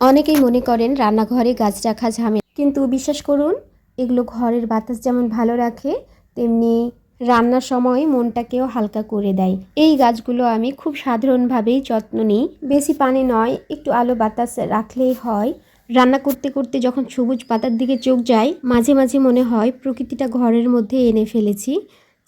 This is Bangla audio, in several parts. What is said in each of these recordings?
অনেকেই মনে করেন রান্নাঘরে গাছ রাখা ঝামেলা। কিন্তু বিশ্বাস করুন, এগুলো ঘরের বাতাস যেমন ভালো রাখে, তেমনি রান্নার সময় মনটাকেও হালকা করে দেয়। এই গাছগুলো আমি খুব সাধারণভাবেই যত্ন নিই। বেশি পানি নয়, একটু আলো বাতাস রাখলেই হয়। রান্না করতে করতে যখন সবুজ পাতার দিকে চোখ যায়, মাঝে মাঝে মনে হয় প্রকৃতিটা ঘরের মধ্যে এনে ফেলেছি।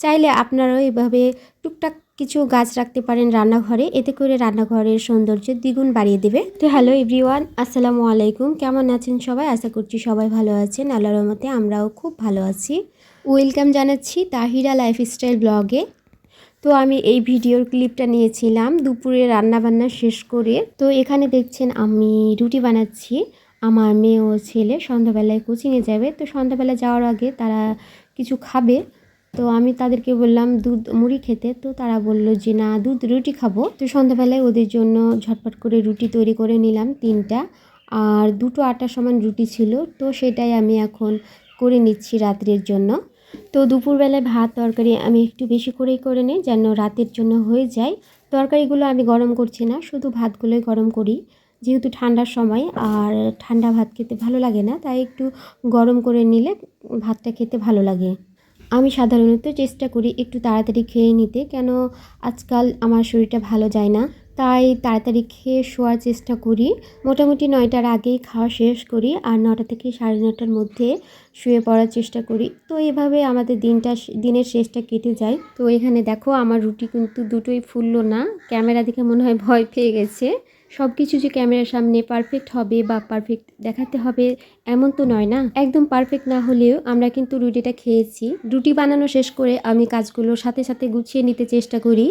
চাইলে আপনারাও এভাবে টুকটাক কিছু গাছ রাখতে পারেন রান্নাঘরে। এতে করে রান্নাঘরের সৌন্দর্য দ্বিগুণ বাড়িয়ে দেবে। তো হ্যালো এভরিওয়ান, আসসালামু আলাইকুম। কেমন আছেন সবাই? আশা করছি সবাই ভালো আছেন। আল্লাহর রহমতে আমরাও খুব ভালো আছি। ওয়েলকাম জানাচ্ছি তাহিরা লাইফস্টাইল ব্লগে। তো আমি এই ভিডিওর ক্লিপটা নিয়েছিলাম দুপুরে রান্না বান্না শেষ করে। তো এখানে দেখছেন আমি রুটি বানাচ্ছি। আমার মেয়ে ও ছেলে সন্ধ্যাবেলায় কোচিংয়ে যাবে। তো সন্ধ্যাবেলা যাওয়ার আগে তারা কিছু খাবে। তো আমি তাদেরকে বললাম, দুধ, মুড়ি খেতে। তো তারা বলল যে, না, দুধ, রুটি খাব। তো সন্ধ্যাবেলায় ওদের জন্য ঝটপট করে রুটি তৈরি করে নিলাম তিনটা। আর দুটো আটা সমান রুটি ছিল, তো সেটাই আমি এখন করে নিচ্ছি রাত্রের জন্য। তো দুপুরবেলায় ভাত, তরকারি আমি একটু বেশি করেই করে নিই যেন রাতের জন্য হয়ে যায়। তরকারিগুলো আমি গরম করছি না, শুধু ভাতগুলোই গরম করি। যেহেতু ঠান্ডার সময়, আর ঠান্ডা ভাত খেতে ভালো লাগে না, তাই একটু গরম করে নিলে ভাতটা খেতে ভালো লাগে। আমি সাধারণত চেষ্টা করি একটু তাড়াতাড়ি খেয়ে নিতে, কেন আজকাল আমার শরীরটা ভালো যায় না। তাই তাড়াতাড়ি খেয়ে শোয়ার চেষ্টা করি। মোটামুটি নয়টার আগেই খাওয়া শেষ করি আর নটা থেকে সাড়ে নটার মধ্যে শুয়ে পড়ার চেষ্টা করি। তো এভাবে আমাদের দিনটা দিনের শেষটা কেটে যায়। তো এখানে দেখো আমার রুটি কিন্তু দুটোই ফুললো না। ক্যামেরা দেখে মনে হয় ভয় পেয়ে গেছে। সব কিছু যে ক্যামেরার সামনে পারফেক্ট হবে বা পারফেক্ট দেখাতে হবে, এমন তো নয় না? একদম পারফেক্ট না হলেও আমরা কিন্তু রুটিটা খেয়েছি। রুটি বানানো শেষ করে আমি কাজগুলো সাথে সাথে গুছিয়ে নিতে চেষ্টা করি।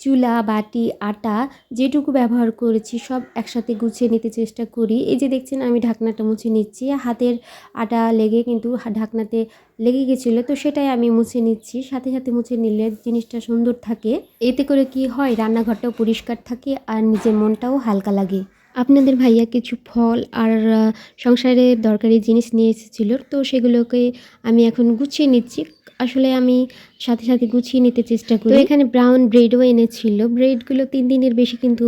চুলা, বাটি, আটা যেটুকু ব্যবহার করেছি সব একসাথে গুছিয়ে নিতে চেষ্টা করি। এই যে দেখছেন আমি ঢাকনাটা মুছে নিচ্ছি। হাতের আটা লেগে কিন্তু ঢাকনাতে লেগে গেছিল, তো সেটাই আমি মুছে নিচ্ছি। সাথে সাথে মুছে নিলে জিনিসটা সুন্দর থাকে। এতে করে কি হয়? রান্নাঘরটাও পরিষ্কার থাকে আর নিজের মনটাও হালকা লাগে। আপনাদের ভাইয়া কিছু ফল আর সংসারের দরকারি জিনিস নিয়ে এসেছিল, তো সেগুলোকে আমি এখন গুছিয়ে নিচ্ছি। আসলে আমি সাথে সাথে গুছিয়ে নিতে চেষ্টা করি। এখানে ব্রাউন ব্রেডও এনেছিল। ব্রেডগুলো তিন দিনের বেশি কিন্তু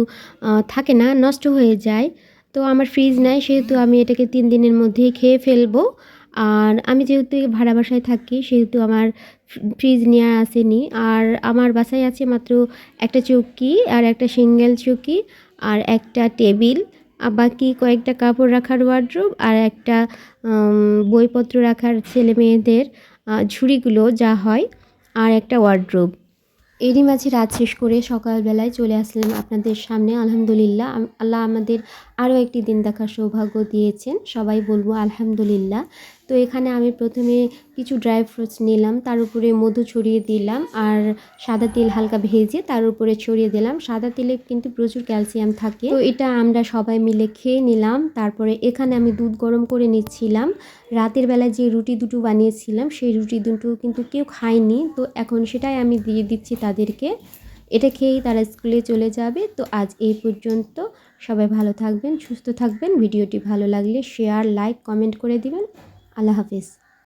থাকে না, নষ্ট হয়ে যায়। তো আমার ফ্রিজ নাই, সেহেতু আমি এটাকে তিন দিনের মধ্যেই খেয়ে ফেলব। আর আমি যেহেতু ভাড়া বাসায় থাকি, সেহেতু আমার ফ্রিজ নিয়ে আসেনি। আর আমার বাসায় আছে মাত্র একটা চৌকি আর একটা সিঙ্গেল চৌকি। আর একটা টেবিল বাকি কয়েকটা কাপড় রাখার ওয়ার্ড্রোব আর একটা বইপত্র রাখার ছেলে মেয়েদের ঝুড়িগুলো যা হয়, আর একটা ওয়ার্ড্রোব এরই মাঝে রাত শেষ করে সকালবেলায় চলে আসলাম আপনাদের সামনে, আলহামদুলিল্লাহ। আল্লাহ আমাদের আরও একটি দিন দেখার সৌভাগ্য দিয়েছেন। সবাই বলব আলহামদুলিল্লাহ। তো এখানে আমি প্রথমে কিছু ড্রাই ফ্রুটস নিলাম, তার উপরে মধু ছড়িয়ে দিলাম আর সাদা তেল হালকা ভেজে তার উপরে ছড়িয়ে দিলাম। সাদা তেলে কিন্তু প্রচুর ক্যালসিয়াম থাকে। তো এটা আমরা সবাই মিলে খেয়ে নিলাম। তারপরে এখানে আমি দুধ গরম করে নিচ্ছিলাম। রাতের বেলায় যে রুটি দুটো বানিয়েছিলাম, সেই রুটি দুটো কিন্তু কেউ খায়নি। তো এখন সেটাই আমি দিয়ে দিচ্ছি তাদেরকে। এটা খেয়েই তারা স্কুলে চলে যাবে। তো আজ এই পর্যন্ত সবাই ভালো থাকবেন, সুস্থ থাকবেন। ভিডিওটি ভালো লাগলে শেয়ার লাইক কমেন্ট করে দিবেন। আল্লাহ হাফিজ।